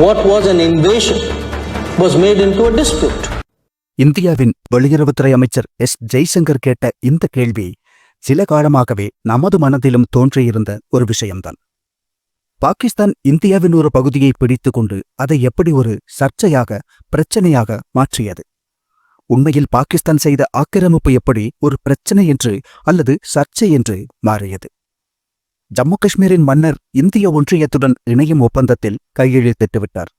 what was an invasion was made into a dispute. இந்தியாவின் வெளியுறவுத்துறை அமைச்சர் எஸ். ஜெய்சங்கர் கேட்ட இந்த கேள்வி சில காலமாகவே நமது மனதிலும் தோன்றியிருந்த ஒரு விஷயம்தான். பாகிஸ்தான் இந்தியாவின் ஒரு பகுதியை பிடித்துக்கொண்டு அதை எப்படி ஒரு சர்ச்சையாக பிரச்சனையாக மாற்றியது? உண்மையில் பாகிஸ்தான் செய்த ஆக்கிரமிப்பு எப்படி ஒரு பிரச்சனை என்று அல்லது சர்ச்சை என்று மாறியது? ஜம்மு காஷ்மீரின் மன்னர் இந்திய ஒன்றியத்துடன் இணையும் ஒப்பந்தத்தில் கையெழுத்திட்டுவிட்டார்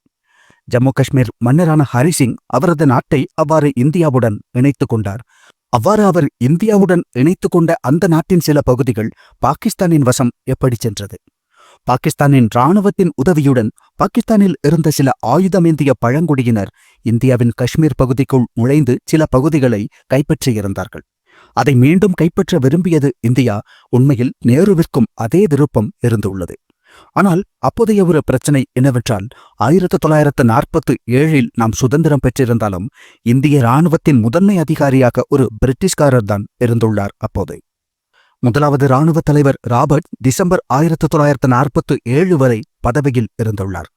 ஜம்மு காஷ்மீர் மன்னரான ஹரிசிங் அவரது நாட்டை அவ்வாறு இந்தியாவுடன் இணைத்துக் கொண்டார். அவ்வாறு அவர் இந்தியாவுடன் இணைத்துக் கொண்ட அந்த நாட்டின் சில பகுதிகள் பாகிஸ்தானின் வசம் எப்படி சென்றது? பாகிஸ்தானின் இராணுவத்தின் உதவியுடன் பாகிஸ்தானில் இருந்த சில ஆயுதமேந்திய பழங்குடியினர் இந்தியாவின் காஷ்மீர் பகுதிக்குள் நுழைந்து சில பகுதிகளை கைப்பற்றியிருந்தார்கள். அதை மீண்டும் கைப்பற்ற விரும்பியது இந்தியா உண்மையில் நேருவிற்கும் அதே விருப்பம் இருந்துள்ளது. ஆனால் அப்போதைய ஒரு பிரச்சனை என்னவென்றால் ஆயிரத்து தொள்ளாயிரத்து நாற்பத்து ஏழில் நாம் சுதந்திரம் பெற்றிருந்தாலும் இந்திய இராணுவத்தின் முதன்மை அதிகாரியாக ஒரு பிரிட்டிஷ்காரர் தான் இருந்துள்ளார் அப்போது. முதலாவது இராணுவ தலைவர் ராபர்ட் டிசம்பர் ஆயிரத்து தொள்ளாயிரத்து நாற்பத்து ஏழு வரை பதவியில் இருந்துள்ளார்.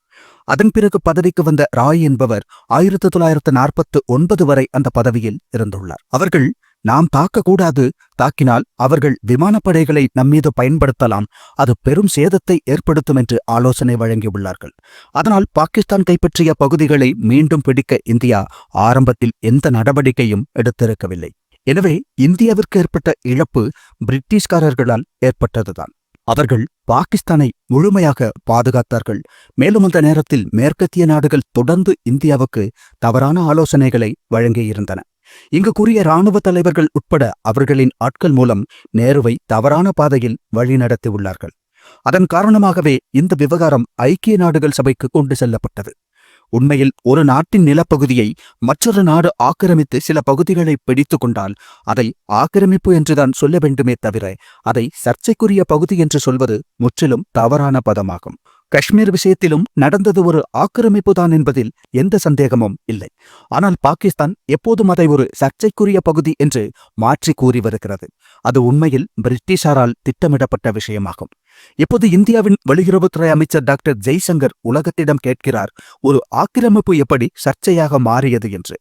அதன் பிறகு பதவிக்கு வந்த ராய் என்பவர் ஆயிரத்து தொள்ளாயிரத்து நாற்பத்து ஒன்பது வரை அந்த பதவியில் இருந்துள்ளார். அவர்கள் நாம் தாக்கக்கூடாது. தாக்கினால் அவர்கள் விமானப்படைகளை நம்மீது பயன்படுத்தலாம். அது பெரும் சேதத்தை ஏற்படுத்தும் என்று ஆலோசனை வழங்கியுள்ளார்கள். அதனால் பாகிஸ்தான் கைப்பற்றிய பகுதிகளை மீண்டும் பிடிக்க இந்தியா ஆரம்பத்தில் எந்த நடவடிக்கையும் எடுத்திருக்கவில்லை. எனவே இந்தியாவிற்கு ஏற்பட்ட இழப்பு பிரிட்டிஷ்காரர்களால் ஏற்பட்டதுதான். அவர்கள் பாகிஸ்தானை முழுமையாக பாதுகாத்தார்கள். மேலும் அந்த நேரத்தில் மேற்கத்திய நாடுகள் தொடர்ந்து இந்தியாவுக்கு தவறான ஆலோசனைகளை வழங்கியிருந்தன. இங்கு கூறிய இராணுவ தலைவர்கள் உட்பட அவர்களின் ஆட்கள் மூலம் நேருவை தவறான பாதையில் வழிநடத்தியுள்ளார்கள். அதன் காரணமாகவே இந்த விவகாரம் ஐக்கிய நாடுகள் சபைக்கு கொண்டு செல்லப்பட்டது. உண்மையில் ஒரு நாட்டின் நிலப்பகுதியை மற்றொரு நாடு ஆக்கிரமித்து சில பகுதிகளை பிடித்து கொண்டால் அதை ஆக்கிரமிப்பு என்றுதான் சொல்ல வேண்டுமே தவிர அதை சர்ச்சைக்குரிய பகுதி என்று சொல்வது முற்றிலும் தவறான பதமாகும். காஷ்மீர் விஷயத்திலும் நடந்தது ஒரு ஆக்கிரமிப்புதான் என்பதில் எந்த சந்தேகமும் இல்லை. ஆனால் பாகிஸ்தான் எப்போதும் அதை ஒரு சர்ச்சைக்குரிய பகுதி என்று மாற்றி கூறி வருகிறது. அது உண்மையில் பிரிட்டிஷாரால் திட்டமிடப்பட்ட விஷயமாகும். இப்போது இந்தியாவின் வெளியுறவுத்துறை அமைச்சர் டாக்டர் ஜெய்சங்கர் உலகத்திடம் கேட்கிறார் ஒரு ஆக்கிரமிப்பு எப்படி சர்ச்சையாக மாறியது என்று?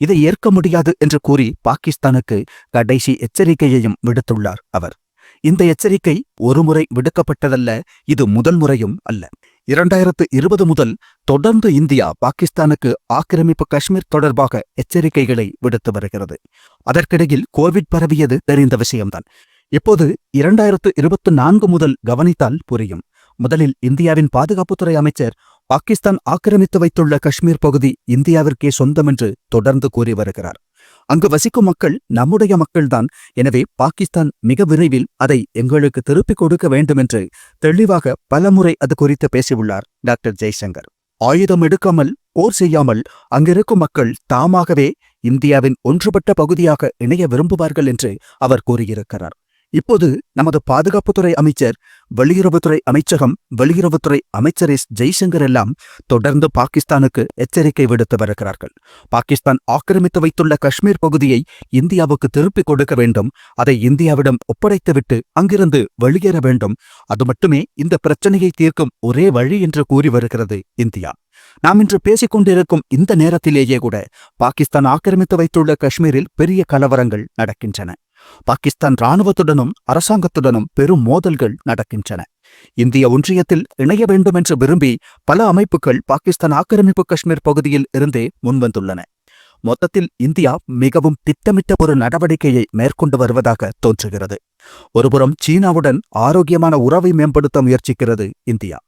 இதை ஏற்க முடியாது என்று கூறி பாகிஸ்தானுக்கு கடைசி எச்சரிக்கையையும் விடுத்துள்ளார் அவர். இந்த எச்சரிக்கை ஒருமுறை விடுக்கப்பட்டதல்ல இது முதல் முறையும் அல்ல. இரண்டாயிரத்து இருபது முதல் தொடர்ந்து இந்தியா பாகிஸ்தானுக்கு ஆக்கிரமிப்பு காஷ்மீர் தொடர்பாக எச்சரிக்கைகளை விடுத்து வருகிறது. அதற்கிடையில் கோவிட் பரவியது தெரிந்த விஷயம்தான். இப்போது இரண்டாயிரத்து இருபத்து நான்கு முதல் கவனித்தால் புரியும். முதலில் இந்தியாவின் பாதுகாப்புத்துறை அமைச்சர் பாகிஸ்தான் ஆக்கிரமித்து வைத்துள்ள காஷ்மீர் பகுதி இந்தியாவிற்கே சொந்தம் என்று தொடர்ந்து கூறி வருகிறார். அங்கு வசிக்கும் மக்கள் நம்முடைய மக்கள்தான். எனவே பாகிஸ்தான் மிக விரைவில் அதை எங்களுக்கு திருப்பிக் கொடுக்க வேண்டும் என்று தெளிவாக பலமுறை அது குறித்து பேசியுள்ளார் டாக்டர் ஜெய்சங்கர். ஆயுதம் எடுக்காமல் போர் செய்யாமல் அங்கிருக்கும் மக்கள் தாமாகவே இந்தியாவின் ஒன்றுபட்ட பகுதியாக இணைய விரும்புவார்கள் என்று அவர் கூறியிருக்கிறார். இப்போது நமது பாதுகாப்புத்துறை அமைச்சர் வெளியுறவுத்துறை அமைச்சகம் வெளியுறவுத்துறை அமைச்சர் எஸ். ஜெய்சங்கர் எல்லாம் தொடர்ந்து பாகிஸ்தானுக்கு எச்சரிக்கை விடுத்து வருகிறார்கள். பாகிஸ்தான் ஆக்கிரமித்து வைத்துள்ள காஷ்மீர் பகுதியை இந்தியாவுக்கு திருப்பிக் கொடுக்க வேண்டும். அதை இந்தியாவிடம் ஒப்படைத்துவிட்டு அங்கிருந்து வெளியேற வேண்டும். அது மட்டுமே இந்த பிரச்சனையை தீர்க்கும் ஒரே வழி என்று கூறி வருகிறது இந்தியா. நாம் இன்று பேசிக் கொண்டிருக்கும் இந்த நேரத்திலேயே கூட பாகிஸ்தான் ஆக்கிரமித்து வைத்துள்ள காஷ்மீரில் பெரிய கலவரங்கள் நடக்கின்றன. பாகிஸ்தான் இராணுவத்துடனும் அரசாங்கத்துடனும் பெரும் மோதல்கள் நடக்கின்றன. இந்திய ஒன்றியத்தில் இணைய வேண்டும் என்று விரும்பி பல அமைப்புகள் பாகிஸ்தான் ஆக்கிரமிப்பு காஷ்மீர் பகுதியில் இருந்தே முன்வந்துள்ளன. மொத்தத்தில் இந்தியா மிகவும் திட்டமிட்ட ஒரு நடவடிக்கையை மேற்கொண்டு வருவதாக தோன்றுகிறது. ஒருபுறம் சீனாவுடன் ஆரோக்கியமான உறவை மேம்படுத்த முயற்சிக்கிறது இந்தியா.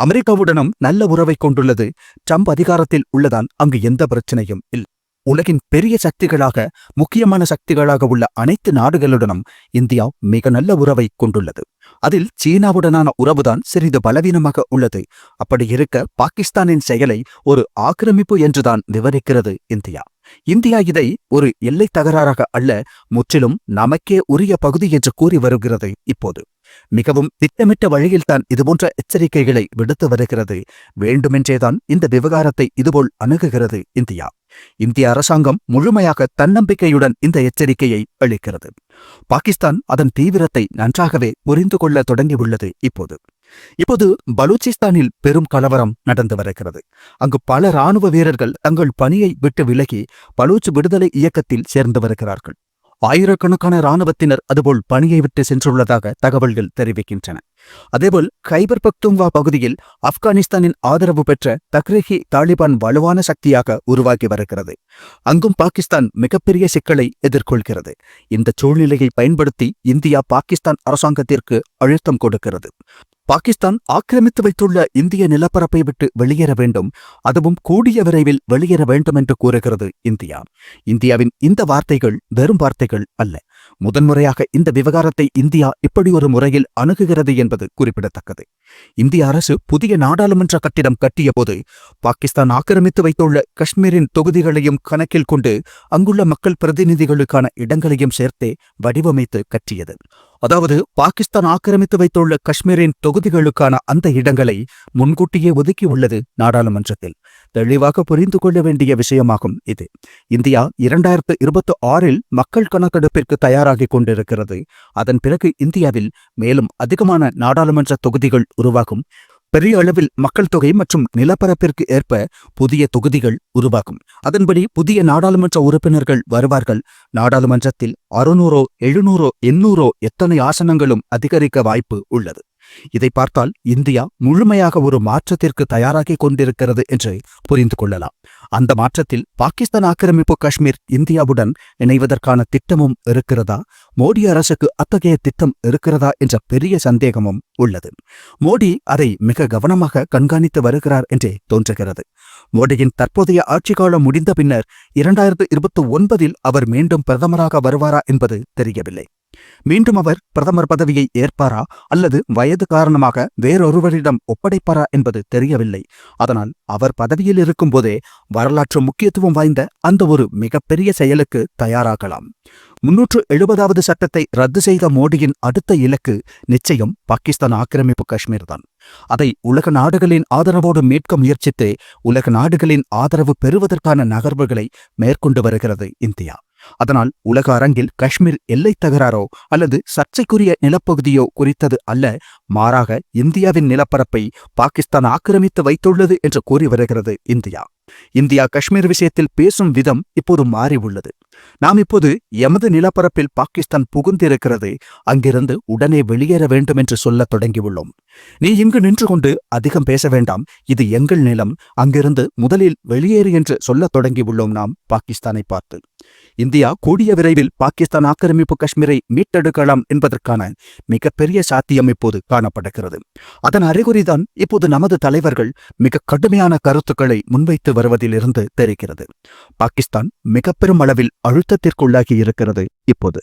அமெரிக்காவுடனும் நல்ல உறவை கொண்டுள்ளது. ட்ரம்ப் அதிகாரத்தில் உள்ளதான் அங்கு எந்த பிரச்சனையும் இல்லை. உலகின் பெரிய சக்திகளாக முக்கியமான சக்திகளாக உள்ள அனைத்து நாடுகளுடனும் இந்தியா மிக நல்ல உறவை கொண்டுள்ளது. அதில் சீனாவுடனான உறவுதான் சிறிது பலவீனமாக உள்ளது. அப்படி இருக்க பாகிஸ்தானின் செயலை ஒரு ஆக்கிரமிப்பு என்றுதான் விவரிக்கிறது இந்தியா. இந்தியா இதை ஒரு எல்லை தகராறாக அல்ல முற்றிலும் நமக்கே உரிய பகுதி என்று கூறி வருகிறது இப்போது. மிகவும் திட்டமிட்ட வழியில்தான் இதுபோன்ற எச்சரிக்கைகளை விடுத்து வருகிறது. வேண்டுமென்றேதான் இந்த விவகாரத்தை இதுபோல் அணுகுகிறது இந்தியா. இந்திய அரசாங்கம் முழுமையாக தன்னம்பிக்கையுடன் இந்த எச்சரிக்கையை அளிக்கிறது. பாகிஸ்தான் அதன் தீவிரத்தை நன்றாகவே புரிந்து கொள்ள தொடங்கியுள்ளது இப்போது. இப்போது பலூச்சிஸ்தானில் பெரும் கலவரம் நடந்து வருகிறது. அங்கு பல ராணுவ வீரர்கள் தங்கள் பணியை விட்டு விலகி பலூச் விடுதலை இயக்கத்தில் சேர்ந்து வருகிறார்கள். ஆயிரக்கணக்கான இராணுவத்தினர் அதுபோல் பணியை விட்டு சென்றுள்ளதாக தகவல்கள் தெரிவிக்கின்றன. அதேபோல் கைபர் பக்துங்வா பகுதியில் ஆப்கானிஸ்தானின் ஆதரவு பெற்ற தக்ரிகி தாலிபான் வலுவான சக்தியாக உருவாகி வருகிறது. அங்கும் பாகிஸ்தான் மிகப்பெரிய சிக்கலை எதிர்கொள்கிறது. இந்த சூழ்நிலையை பயன்படுத்தி இந்தியா பாகிஸ்தான் அரசாங்கத்திற்கு அழுத்தம் கொடுக்கிறது. பாகிஸ்தான் ஆக்கிரமித்து வைத்துள்ள இந்திய நிலப்பரப்பை விட்டு வெளியேற வேண்டும். அதுவும் கூடிய விரைவில் வெளியேற வேண்டும் என்று கூறுகிறது இந்தியா. இந்தியாவின் இந்த வார்த்தைகள் வெறும் வார்த்தைகள் அல்ல. முதன்முறையாக இந்த விவகாரத்தை இந்தியா இப்படி ஒரு முறையில் அணுகுகிறது என்பது குறிப்பிடத்தக்கது. இந்திய அரசு புதிய நாடாளுமன்ற கட்டிடம் கட்டியபோது பாகிஸ்தான் ஆக்கிரமித்து வைத்துள்ள காஷ்மீரின் தொகுதிகளையும் கணக்கில் கொண்டு அங்குள்ள மக்கள் பிரதிநிதிகளுக்கான இடங்களையும் சேர்த்தே வடிவமைத்து கட்டியது. அதாவது பாகிஸ்தான் ஆக்கிரமித்து வைத்துள்ள காஷ்மீரின் தொகுதிகளுக்கான அந்த இடங்களை முன்கூட்டியே ஒதுக்கியுள்ளது நாடாளுமன்றத்தில். தெளிவாக புரிந்து கொள்ள வேண்டிய விஷயமாகும் இது. இந்தியா இரண்டாயிரத்து இருபத்தி ஆறில் மக்கள் கணக்கெடுப்பிற்கு தயாராகிக் கொண்டிருக்கிறது. அதன் பிறகு இந்தியாவில் மேலும் அதிகமான நாடாளுமன்ற தொகுதிகள் உருவாகும். பெரிய அளவில் மக்கள் தொகை மற்றும் நிலப்பரப்பிற்கு ஏற்ப புதிய தொகுதிகள் உருவாகும். அதன்படி புதிய நாடாளுமன்ற உறுப்பினர்கள் வருவார்கள். நாடாளுமன்றத்தில் அறுநூறோ எழுநூறோ எண்ணூறோ எத்தனை ஆசனங்களும் அதிகரிக்க வாய்ப்பு உள்ளது. இதை பார்த்தால் இந்தியா முழுமையாக ஒரு மாற்றத்திற்கு தயாராகிக் கொண்டிருக்கிறது என்று புரிந்து கொள்ளலாம். அந்த மாற்றத்தில் பாகிஸ்தான் ஆக்கிரமிப்பு காஷ்மீர் இந்தியாவுடன் இணைவதற்கான திட்டமும் இருக்கிறதா? மோடி அரசுக்கு அத்தகைய திட்டம் இருக்கிறதா என்ற பெரிய சந்தேகமும் உள்ளது. மோடி அதை மிக கவனமாக கண்காணித்து வருகிறார் என்றே தோன்றுகிறது. மோடியின் தற்போதைய ஆட்சி காலம் முடிந்த பின்னர் இரண்டாயிரத்து இருபத்தி ஒன்பதில் அவர் மீண்டும் பிரதமராக வருவாரா என்பது தெரியவில்லை. மீண்டும் அவர் பிரதமர் பதவியை ஏற்பாரா அல்லது வயது காரணமாக வேறொருவரிடம் ஒப்படைப்பாரா என்பது தெரியவில்லை. அதனால் அவர் பதவியில் இருக்கும்போதே வரலாற்று முக்கியத்துவம் வாய்ந்த அந்த ஒரு மிகப்பெரிய செயலுக்கு தயாராகலாம். முன்னூற்று எழுபதாவது சட்டத்தை ரத்து செய்த மோடியின் அடுத்த இலக்கு நிச்சயம் பாகிஸ்தான் ஆக்கிரமிப்பு காஷ்மீர் தான். அதை உலக நாடுகளின் ஆதரவோடு மீட்க முயற்சித்து உலக நாடுகளின் ஆதரவு பெறுவதற்கான நகர்வுகளை மேற்கொண்டு வருகிறது இந்தியா. அதனால் உலக அரங்கில் காஷ்மீர் எல்லை தகராறோ அல்லது சர்ச்சைக்குரிய நிலப்பகுதியோ குறித்தது அல்ல மாறாக இந்தியாவின் நிலப்பரப்பை பாகிஸ்தான் ஆக்கிரமித்து வைத்துள்ளது என்று கூறி வருகிறது இந்தியா. இந்தியா காஷ்மீர் விஷயத்தில் பேசும் விதம் இப்போது மாறி உள்ளது நாம் இப்போது எமது நிலப்பரப்பில் பாகிஸ்தான் புகுந்திருக்கிறது அங்கிருந்து உடனே வெளியேற வேண்டும் என்று சொல்லத் தொடங்கியுள்ளோம். நீ இங்கு நின்று கொண்டு அதிகம் பேச வேண்டாம் இது எங்கள் நிலம் அங்கிருந்து முதலில் வெளியேறு என்று சொல்லத் தொடங்கியுள்ளோம் நாம் பாகிஸ்தானை பார்த்து. இந்தியா கூடிய விரைவில் பாகிஸ்தான் ஆக்கிரமிப்பு காஷ்மீரை மீட்டெடுக்கலாம் என்பதற்கான மிகப்பெரிய சாத்தியம் இப்போது காணப்படுகிறது. அதன் அறிகுறிதான் இப்போது நமது தலைவர்கள் மிக கடுமையான கருத்துக்களை முன்வைத்து வருவதிலிருந்து தெரிகிறது. பாகிஸ்தான் மிக பெரும் அளவில் அழுத்தத்திற்குள்ளாகி இருக்கிறது இப்போது.